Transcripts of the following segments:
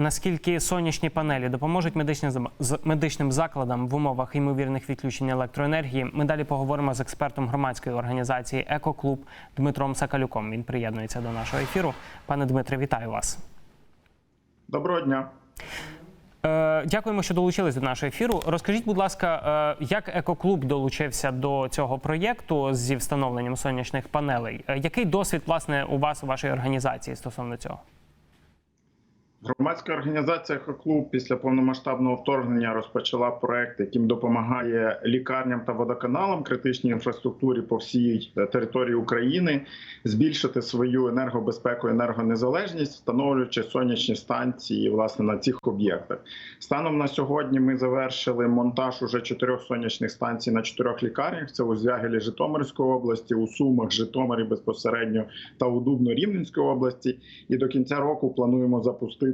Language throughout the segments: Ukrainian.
Наскільки сонячні панелі допоможуть медичним закладам в умовах ймовірних відключень електроенергії? Ми далі поговоримо з експертом громадської організації Екоклуб Дмитром Сакалюком. Він приєднується до нашого ефіру. Пане Дмитре, вітаю вас. Доброго дня. Е, Дякуємо, що долучились до нашого ефіру. Розкажіть, будь ласка, е, як екоклуб долучився до цього проєкту зі встановленням сонячних панелей? Е, Який досвід власне у вас у вашій організації стосовно цього? Громадська організація «Екоклуб» після повномасштабного вторгнення розпочала проект, яким допомагає лікарням та водоканалам критичній інфраструктурі по всій е, території України збільшити свою енергобезпеку, енергонезалежність, встановлюючи сонячні станції власне на цих об'єктах. Станом на сьогодні ми завершили монтаж уже чотирьох сонячних станцій на чотирьох лікарнях. Це у Звягелі Житомирської області, у Сумах, Житомирі безпосередньо та у Дубно-Рівненської області. І до кінця року плануємо запустити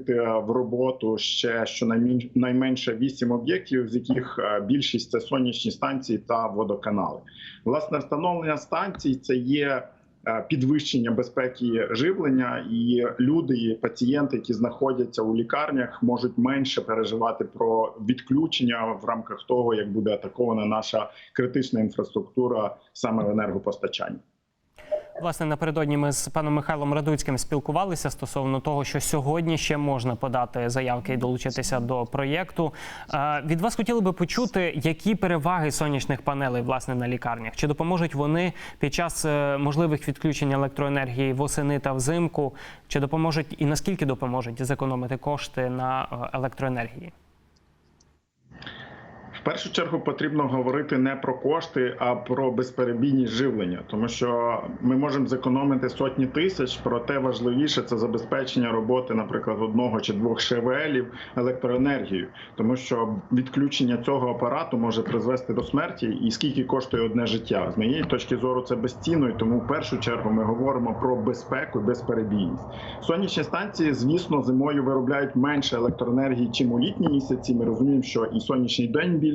в роботу ще щонайменше вісім об'єктів, з яких е, більшість це сонячні станції та водоканали. Власне, встановлення станцій це є. е, Підвищення безпеки живлення, і люди, і пацієнти, які знаходяться у лікарнях, можуть менше переживати про відключення в рамках того, як буде атакована наша критична інфраструктура саме в енергопостачанні. Власне, напередодні ми з паном Михайлом Радуцьким спілкувалися стосовно того, що сьогодні ще можна подати заявки і долучитися до проєкту. Від вас хотіли би почути, які переваги сонячних панелей власне на лікарнях? Чи допоможуть вони під час е, можливих відключень електроенергії восени та взимку? Чи допоможуть і наскільки допоможуть зекономити кошти на е, електроенергії? Першу чергу потрібно говорити не про кошти, а про безперебійність живлення, тому що ми можемо зекономити сотні тисяч, проте важливіше це забезпечення роботи, наприклад, одного чи двох ШВЛів електроенергією, тому що відключення цього апарату може призвести до смерті, і скільки коштує одне життя. З моєї точки зору це безцінно, і тому в першу чергу ми говоримо про безпеку і безперебійність. Сонячні станції, звісно, зимою виробляють менше електроенергії, чим у літні місяці. Ми розуміємо, що і сонячний день більше,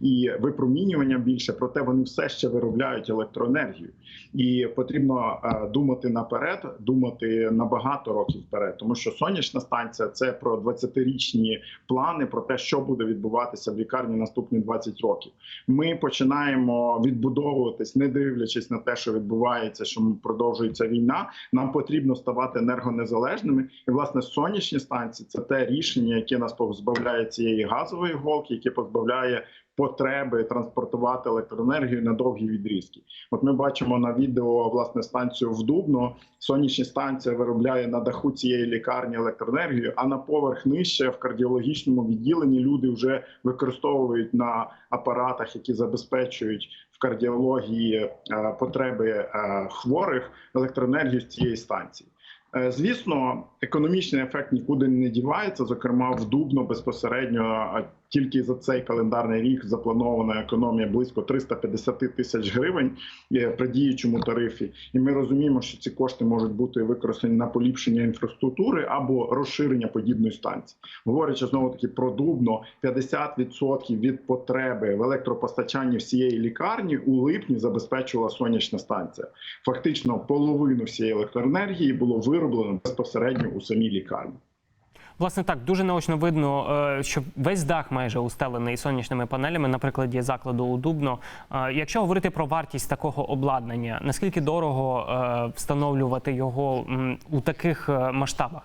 і випромінювання більше, проте вони все ще виробляють електроенергію, і потрібно е, думати наперед, думати на багато років вперед, тому що сонячна станція це про 20-річні плани, про те, що буде відбуватися в лікарні наступні 20 років. Ми починаємо відбудовуватись, не дивлячись на те, що відбувається, що продовжується війна. Нам потрібно ставати енергонезалежними. І власне сонячні станції це те рішення, яке нас позбавляє цієї газової голки, яке позбавляє потреби транспортувати електроенергію на довгі відрізки. От ми бачимо на відео власне станцію в Дубно. Сонячна станція виробляє на даху цієї лікарні електроенергію, а на поверх нижче в кардіологічному відділенні люди вже використовують на апаратах, які забезпечують в кардіології е, потреби е, хворих електроенергію з цієї станції. Е, Звісно, економічний ефект нікуди не дівається. Зокрема, в Дубно безпосередньо тільки за цей календарний рік запланована економія близько 350 тисяч гривень при діючому тарифі. І ми розуміємо, що ці кошти можуть бути використані на поліпшення інфраструктури або розширення подібної станції. Говорячи знову таки про Дубно, 50% від потреби в електропостачанні всієї лікарні у липні забезпечувала сонячна станція. Фактично, половину всієї електроенергії було вироблено безпосередньо у самій лікарні. Власне, так дуже наочно видно, е, що весь дах майже устелений сонячними панелями, на прикладі закладу у Дубно. Е, Якщо говорити про вартість такого обладнання, наскільки дорого е, встановлювати його у таких масштабах?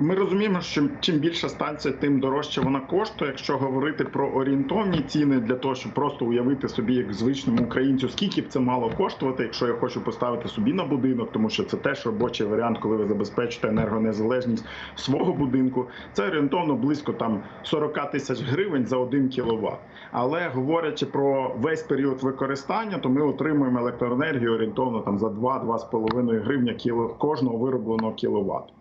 Ми розуміємо, що чим більша станція, тим дорожче вона коштує. Якщо говорити про орієнтовні ціни для того, щоб просто уявити собі, як звичному українцю, скільки б це мало коштувати, якщо я хочу поставити собі на будинок, тому що це теж робочий варіант, коли ви забезпечите енергонезалежність свого будинку. Це орієнтовно близько там 40 тисяч гривень за 1 кВт. Але говорячи про весь період використання, то ми отримуємо електроенергію орієнтовно там за 2-2,5 гривня кіло кожного виробленого кіловату.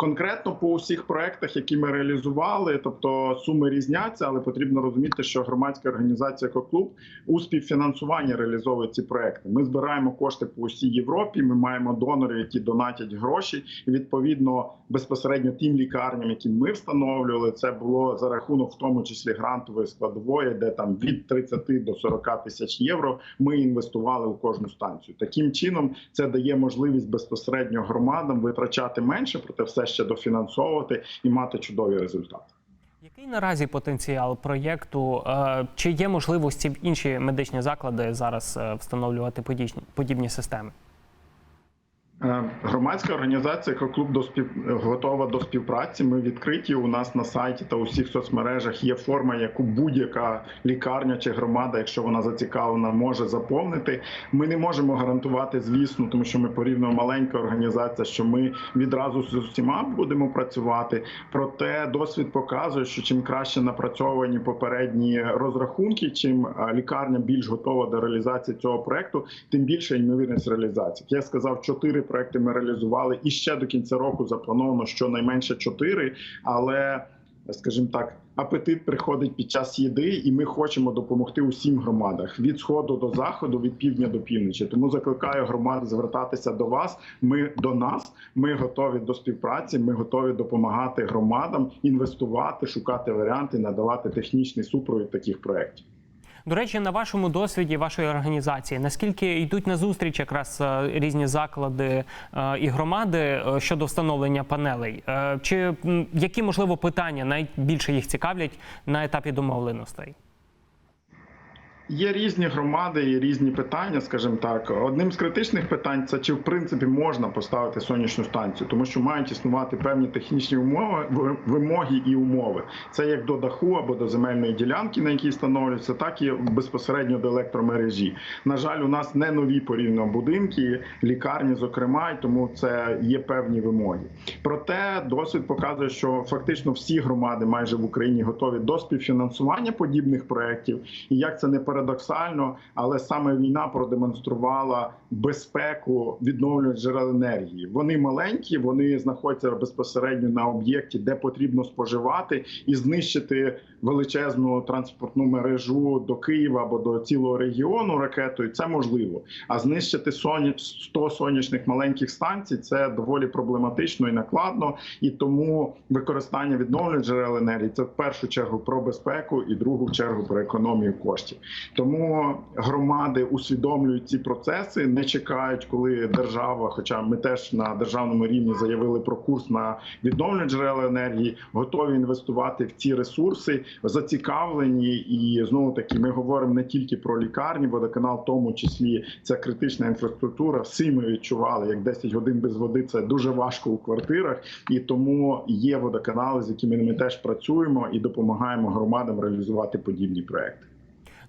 Конкретно по усіх проектах, які ми реалізували, тобто суми різняться, але потрібно розуміти, що громадська організація «Екоклуб» у співфінансуванні реалізовує ці проекти. Ми збираємо кошти по усій Європі. Ми маємо донорів, які донатять гроші. І відповідно безпосередньо тим лікарням, які ми встановлювали, це було за рахунок, в тому числі грантової складової, де там від 30 до 40 тисяч євро. Ми інвестували у кожну станцію. Таким чином це дає можливість безпосередньо громадам витрачати менше, проте все ще дофінансовувати і мати чудові результати. Який наразі потенціал проєкту? Е, Чи є можливості інші медичні заклади зараз е, встановлювати подібні системи? Е, Громадська організація «Екоклуб» до спів... готова до співпраці. Ми відкриті. У нас на сайті та у всіх соцмережах є форма, яку будь-яка лікарня чи громада, якщо вона зацікавлена, може заповнити. Ми не можемо гарантувати, звісно, тому що ми порівняно маленька організація, що ми відразу з усіма будемо працювати. Проте досвід показує, що чим краще напрацьовані попередні розрахунки, чим е, лікарня більш готова до реалізації цього проекту, тим більше ймовірність реалізації. Я сказав, чотири проекти ми реалізували, і ще до кінця року заплановано щонайменше чотири. Але, скажімо так, апетит приходить під час їди, і ми хочемо допомогти усім громадах від сходу до заходу, від півдня до півночі. Тому закликаю громади звертатися до вас. Ми до нас. Ми готові до співпраці. Ми готові допомагати громадам інвестувати, шукати варіанти, надавати технічний супровід таких проєктів. До речі, на вашому досвіді вашої організації, наскільки йдуть на зустріч якраз е, різні заклади е, і громади е, щодо встановлення панелей? Чи які можливо питання найбільше їх цікавлять на етапі домовленостей? Є різні громади і різні питання, скажімо так. Одним з критичних питань це чи в принципі можна поставити сонячну станцію, тому що мають існувати певні технічні умови, вимоги і умови. Це як до даху або до земельної ділянки, на якій встановлюється, так і безпосередньо до електромережі. На жаль, у нас не нові порівняно будинки, лікарні, зокрема, і тому це є певні вимоги. Проте досвід показує, що фактично всі громади майже в Україні готові до співфінансування подібних проєктів. І як це не парадоксально, але саме війна продемонструвала безпеку відновлюваних джерел енергії. Вони маленькі, вони знаходяться безпосередньо на об'єкті, де потрібно споживати і знищити величезну транспортну мережу до Києва або до цілого регіону ракетою. Це можливо. А знищити соня- 100 сонячних маленьких станцій це доволі проблематично і накладно. І тому використання відновлюваних джерел енергії це в першу чергу про безпеку і другу чергу про економію коштів. Тому громади усвідомлюють ці процеси, не чекають, коли держава, хоча ми теж на державному рівні заявили про курс на відновлення джерел енергії, готові інвестувати в ці ресурси, зацікавлені. І знову таки ми говоримо не тільки про лікарні, водоканал, в тому числі це критична інфраструктура. Всі ми відчували, як 10 годин без води це дуже важко у квартирах, і тому є водоканали, з якими ми теж працюємо і допомагаємо громадам реалізувати подібні проекти.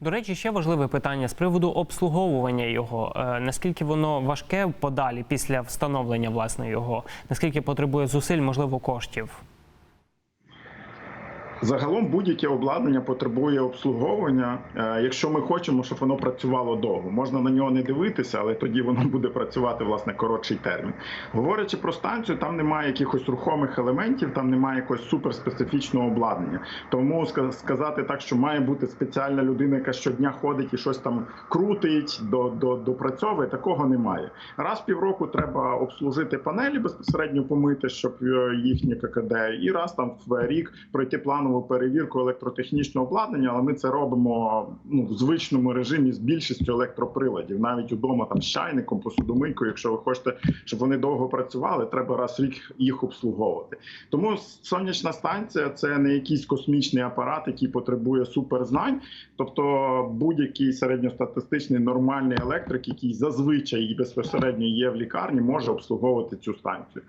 До речі, ще важливе питання з приводу обслуговування його. Е, Наскільки воно важке подалі після встановлення власне його? Наскільки потребує зусиль, можливо, коштів? Загалом будь-яке обладнання потребує обслуговування. Е, Якщо ми хочемо, щоб воно працювало довго, можна на нього не дивитися, але тоді воно буде працювати власне коротший термін. Говорячи про станцію, там немає якихось рухомих елементів, там немає якогось суперспецифічного обладнання. Тому сказати так, що має бути спеціальна людина, яка щодня ходить і щось там крутить, до, до, допрацьовує, такого немає. Раз в півроку треба обслужити панелі безпосередньо помити, щоб е, їхнє ККД, і раз там в рік пройти планову перевірку електротехнічного обладнання. Але ми це робимо ну в звичному режимі з більшістю електроприладів, навіть удома там з чайником, посудомийкою. Якщо ви хочете, щоб вони довго працювали, треба раз рік їх обслуговувати. Тому сонячна станція це не якийсь космічний апарат, який потребує суперзнань. Тобто будь-який середньостатистичний нормальний електрик, який зазвичай і безпосередньо є в лікарні, може обслуговувати цю станцію.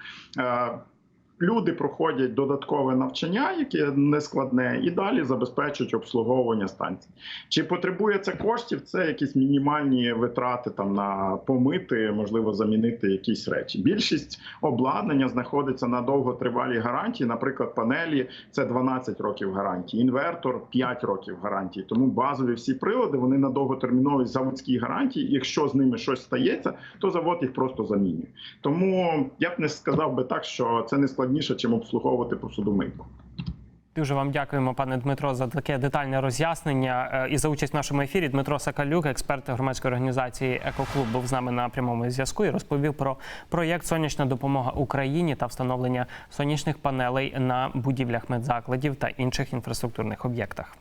Люди проходять додаткове навчання, яке не складне, і далі забезпечують обслуговування станцій. Чи потребує це коштів? Це якісь мінімальні витрати там на помити, можливо, замінити якісь речі. Більшість обладнання знаходиться на довготривалій гарантії. Наприклад, панелі це 12 років гарантії, інвертор 5 років гарантії. Тому базові всі прилади вони на довготерміновій заводській гарантії. Якщо з ними щось стається, то завод їх просто замінює. Тому я б не сказав би так, що це не складні складніше, чим обслуговувати посудомийку. Дуже вам дякуємо, пане Дмитро, за таке детальне роз'яснення е, і за участь в нашому ефірі. Дмитро Сакалюк, експерт громадської організації Екоклуб, був з нами на прямому зв'язку і розповів про проєкт Сонячна допомога Україні та встановлення сонячних панелей на будівлях медзакладів та інших інфраструктурних об'єктах.